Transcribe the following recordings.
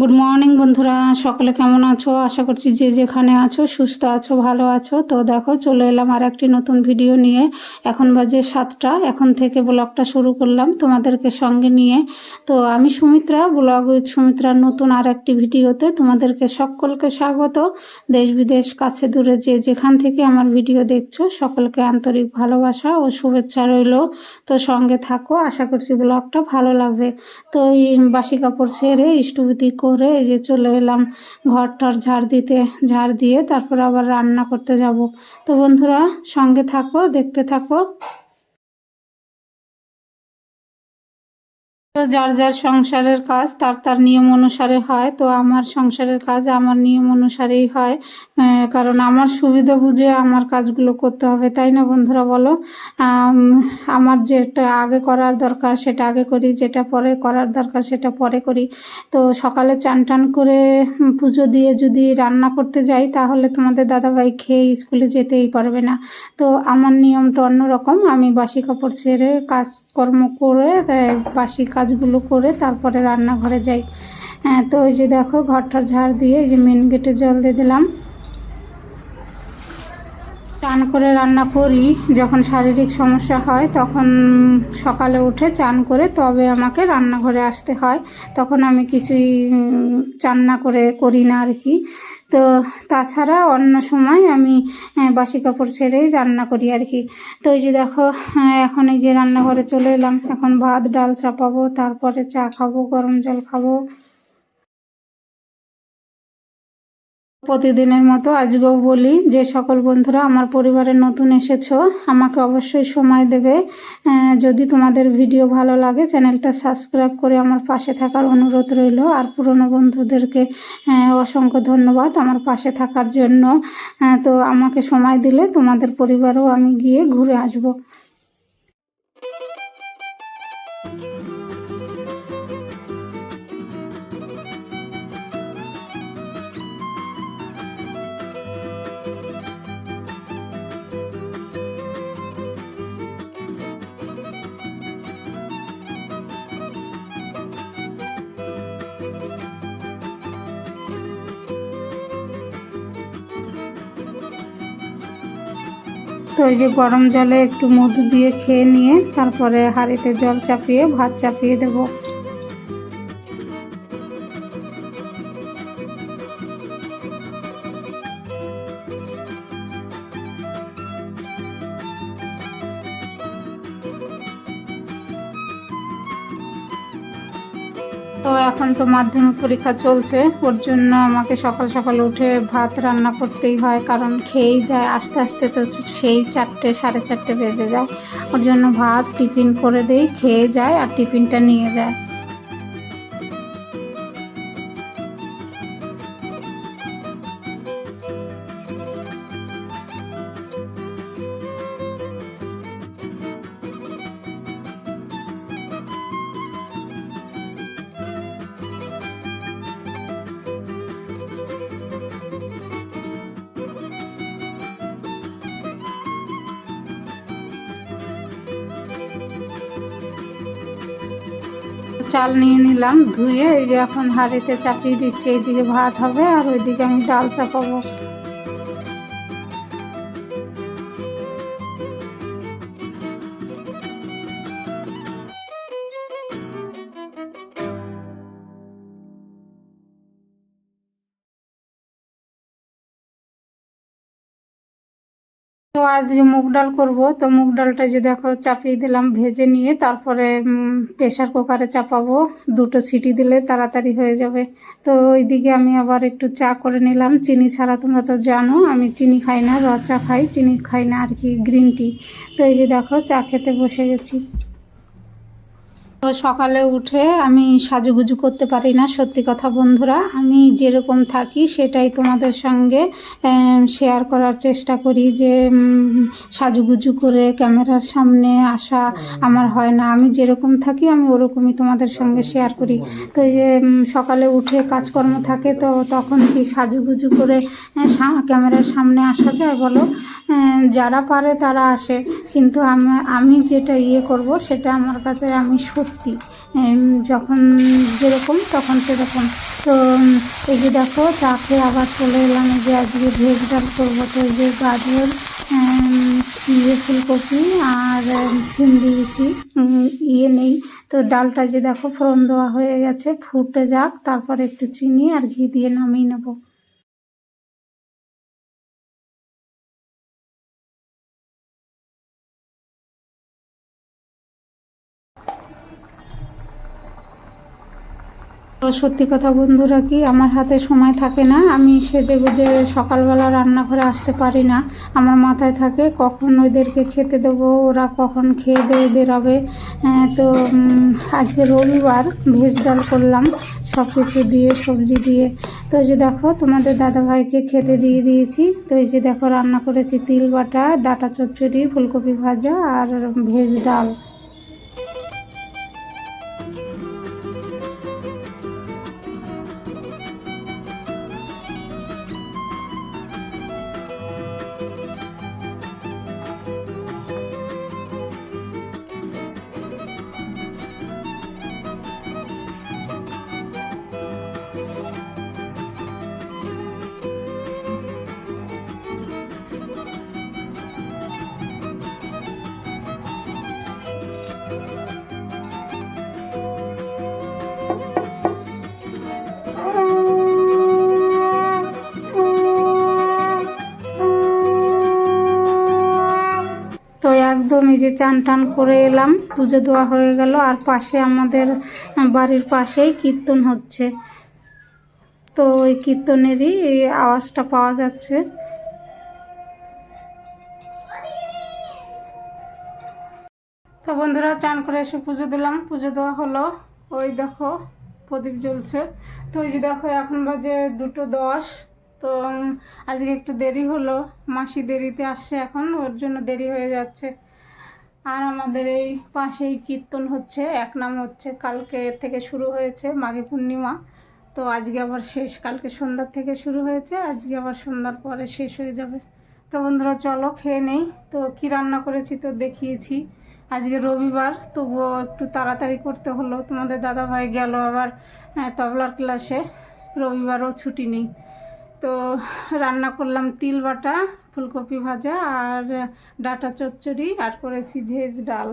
Good morning বন্ধুরা। সকলে কেমন আছো? আশা করছি যে যেখানে আছো, সুস্থ আছো, ভালো আছো। তো দেখো, চলে এলাম আর একটি নতুন ভিডিও নিয়ে। এখন বাজে সাতটা। এখন থেকে ব্লগটা শুরু করলাম তোমাদেরকে সঙ্গে নিয়ে। তো আমি সুমিত্রা, ব্লগ উইথ সুমিত্রার নতুন আর একটি ভিডিওতে তোমাদেরকে সকলকে স্বাগত। দেশ বিদেশ, কাছে দূরে যে যেখান থেকে আমার ভিডিও দেখছ, সকলকে আন্তরিক ভালোবাসা ও শুভেচ্ছা রইল। তো সঙ্গে থাকো। আশা করছি ব্লগটা ভালো লাগবে। তো এই বাসি কাপড় ছেড়ে ইষ্টভূতি করে এই যে চলে এলাম ঘর টর ঝাড় দিতে, ঝাড় দিয়ে তারপর আবার রান্না করতে যাব। তো বন্ধুরা সঙ্গে থাকো, দেখতে থাকো। তো যার যার সংসারের কাজ তার তার নিয়ম অনুসারে হয়, তো আমার সংসারের কাজ আমার নিয়ম অনুসারেই হয়। কারণ আমার সুবিধা বুঝে আমার কাজগুলো করতে হবে, তাই না বন্ধুরা বলো? আমার যেটা আগে করার দরকার সেটা আগে করি, যেটা পরে করার দরকার সেটা পরে করি। তো সকালে চান টান করে পুজো দিয়ে যদি রান্না করতে যাই, তাহলে তোমাদের দাদাভাই খেয়ে স্কুলে যেতেই পারবে না। তো আমার নিয়মটা অন্যরকম, আমি বাসি কাপড় ছেড়ে কাজকর্ম করে বাসি কাজগুলো করে তারপরে রান্নাঘরে যাই। হ্যাঁ তো ওই যে দেখো ঘরটার ঝাড় দিয়ে এই যে মেন গেটে জল দিয়ে দিলাম। চান করে রান্না করি। যখন শারীরিক সমস্যা হয় তখন সকালে উঠে চান করে তবে আমাকে রান্নাঘরে আসতে হয়। তখন আমি কিছুই চান না করে করি না আর কি। তো তাছাড়া অন্য সময় আমি বাসি কাপড় ছেড়েই রান্না করি আর কি তো এই যে দেখো এখন এই যে রান্নাঘরে চলে এলাম। এখন ভাত, ডাল চাপাবো, তারপরে চা খাব, গরম জল খাব। প্রতিদিনের মতো আজকেও বলি যে সকল বন্ধুরা, আমার পরিবারে নতুন এসেছ, আমাকে অবশ্যই সময় দেবে। যদি তোমাদের ভিডিও ভালো লাগে, চ্যানেলটা সাবস্ক্রাইব করে আমার পাশে থাকার অনুরোধ রইল। আর পুরনো বন্ধুদেরকে অসংখ্য ধন্যবাদ আমার পাশে থাকার জন্য। তো আমাকে সময় দিলে তোমাদের পরিবারেও আমি গিয়ে ঘুরে আসব। তো এই যে গরম জলে একটু মধু দিয়ে খেয়ে নিয়ে তারপরে হাঁড়িতে জল চাপিয়ে, ভাত চাপিয়ে দেবো। তো এখন তো মাধ্যমিক পরীক্ষা চলছে। ওর জন্য আমাকে সকাল সকাল উঠে ভাত রান্না করতেই হয়, কারণ খেয়েই যায়, আস্তে আস্তে তো সেই চারটে, সাড়ে চারটে বেজে যায়। ওর জন্য ভাত টিফিন করে দেই, খেয়ে যায় আর টিফিনটা নিয়ে যায়। চাল নিয়ে নিলাম, ধুয়ে এই যে এখন হাঁড়িতে চাপিয়ে দিচ্ছি, এইদিকে ভাত হবে আর ওইদিকে আমি ডাল চাপাবো। তো আজকে মুগ ডাল করব, তো মুগ ডালটা যে দেখো চাপিয়ে দিলাম, ভেজে নিয়ে তারপরে প্রেশার কুকারে চাপাবো। দুটো সিটি দিলে তাড়াতাড়ি হয়ে যাবে। তো ওইদিকে আমি আবার একটু চা করে নিলাম। চিনি ছাড়া তোমরা তো জানো, আমি চিনি খাই না, র চা খাই, চিনি খাই না আর কি গ্রিন টি তো এই যে দেখো, চা খেতে বসে গেছি। তো সকালে উঠে আমি সাজুগুজু করতে পারি না সত্যি কথা বন্ধুরা। আমি যেরকম থাকি সেটাই তোমাদের সঙ্গে শেয়ার করার চেষ্টা করি যে সাজুগুজু করে ক্যামেরার সামনে আসা আমার হয় না। আমি যেরকম থাকি আমি ওরকমই তোমাদের সঙ্গে শেয়ার করি। তো এই যে সকালে উঠে কাজকর্ম থাকে তো তখন কি সাজুগুজু করে ক্যামেরার সামনে আসা যায় বলো? যারা পারে তারা আসে। কিন্তু আমি যেটা ইয়ে করব সেটা আমার কাছে আমি সত্যি। যখন যেরকম তখন সেরকম। তো এই যে দেখো চা খেয়ে আবার চলে এলাম যে আজকে ভেজ ডাল করব। তো যে গাজর ইয়ে ফুলকপি আর সিম দিয়েছি। ইয়ে নেই। তো ডালটা যে দেখো ফোড়ন দেওয়া হয়ে গেছে, ফুটে যাক, তারপর একটু চিনি আর ঘি দিয়ে নামিয়ে নেব। সত্যি কথা বন্ধুরা কি আমার হাতে সময় থাকে না আমি সেজে গুজে সকালবেলা রান্নাঘরে আসতে পারি না। আমার মাথায় থাকে কখন ওদেরকে খেতে দেবো ওরা কখন খেয়ে দিয়ে বেরোবে। হ্যাঁ, তো আজকে রবিবার ভেজ ডাল করলাম সব কিছু দিয়ে সবজি দিয়ে। তো যে দেখো তোমাদের দাদাভাইকে খেতে দিয়ে দিয়েছি। তো এই যে দেখো রান্না করেছি তিল বাটা ডাটা চচ্চড়ি ফুলকপি ভাজা আর ভেজ ডাল। যে চান টান করে এলাম, পুজো দেওয়া হয়ে গেল। আর পাশে আমাদের বাড়ির পাশেই কীর্তন হচ্ছে। তো ওই কীর্তনেরই আওয়াজটা পাওয়া যাচ্ছে। তো বন্ধুরা, চান করে এসে পুজো দিলাম। পুজো দেওয়া হলো। ওই দেখো, প্রদীপ জ্বলছে। তো ওই যে দেখো, এখন বাজে দুটো দশ। তো আজকে একটু দেরি হলো। মাসি দেরিতে আসছে এখন, ওর জন্য দেরি হয়ে যাচ্ছে। আর আমাদের এই পাশেই কীর্তন হচ্ছে। এক নাম হচ্ছে কালকে থেকে শুরু হয়েছে মাঘে পূর্ণিমা। তো আজকে আবার শেষ, কালকে সন্ধ্যার থেকে শুরু হয়েছে, আজকে আবার সন্ধ্যার পরে শেষ হয়ে যাবে। তো বন্ধুরা, চলো খেয়ে নেই। তো কি রান্না করেছি তো দেখিয়েছি। আজকে রবিবার, তবুও একটু তাড়াতাড়ি করতে হলো। তোমাদের দাদাভাই গেল আবার তবলার ক্লাসে রবিবারও ছুটি নেই। তো রান্না করলাম তিল বাটা, ফুলকপি ভাজা আর ডাটা চচ্চড়ি আর করেছি ভেজ ডাল।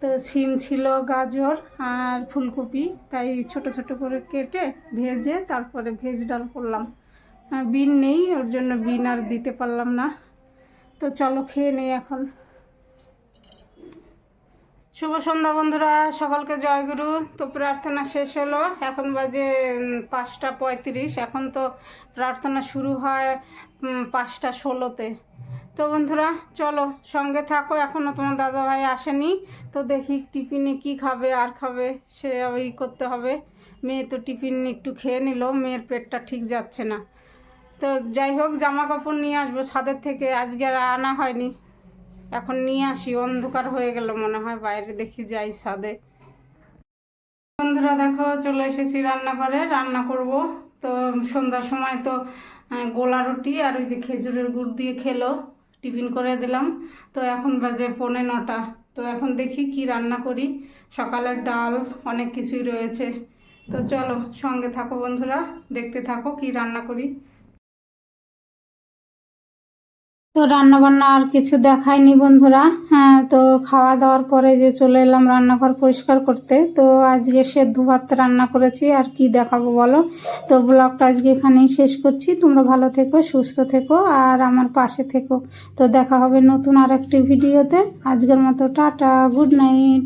তো সিম ছিল গাজর আর ফুলকপি, তাই ছোট ছোট করে কেটে ভেজে তারপরে ভেজ ডাল করলাম। বিন নেই, ওর জন্য বিন আর দিতে পারলাম না। তো চলো খেয়ে নেই এখন। শুভ সন্ধ্যা বন্ধুরা, সকলকে জয়গুরু তো প্রার্থনা শেষ হলো, এখন বাজে পাঁচটা পঁয়ত্রিশ। এখন তো প্রার্থনা শুরু হয় পাঁচটা ষোলোতে। তো বন্ধুরা, চলো, সঙ্গে থাকো এখনও তোমার দাদাভাই আসেনি। তো দেখি টিফিনে কি খাবে, আর খাবে সে ওই করতে হবে। মেয়ে তো টিফিন একটু খেয়ে নিল, মেয়ের পেটটা ঠিক যাচ্ছে না। তো যাই হোক, জামা কাপড় নিয়ে আসব, ছাদের থেকে। আজকে আর আনা হয়নি। এখন নিয়ে আসি, অন্ধকার হয়ে গেল মনে হয়, বাইরে দেখি যাই ছাদে। বন্ধুরা দেখো, চলে এসেছি রান্নাঘরে, রান্না করব। তো সন্ধ্যার সময় তো গোলা রুটি আর ওই যে খেজুরের গুড় দিয়ে খেলো, টিফিন করে দিলাম। তো এখন বাজে পৌনে নটা। তো এখন দেখি কি রান্না করি। সকালের ডাল, অনেক কিছুই রয়েছে। তো চলো, সঙ্গে থাকো বন্ধুরা, দেখতে থাকো কি রান্না করি। তো রান্নাবান্না আর কিছু দেখায়নি বন্ধুরা। হ্যাঁ তো খাওয়া দাওয়ার পরে যে চলে এলাম রান্নাঘর পরিষ্কার করতে, তো আজকে সেদ্ধ ভাত রান্না করেছি। আর কি দেখাবো বলো? তো ব্লগটা আজকে এখানেই শেষ করছি। তোমরা ভালো থেকো, সুস্থ থেকো, আর আমার পাশে থেকো। তো দেখা হবে নতুন আর একটি ভিডিওতে। আজকের মতো টাটা, গুড নাইট।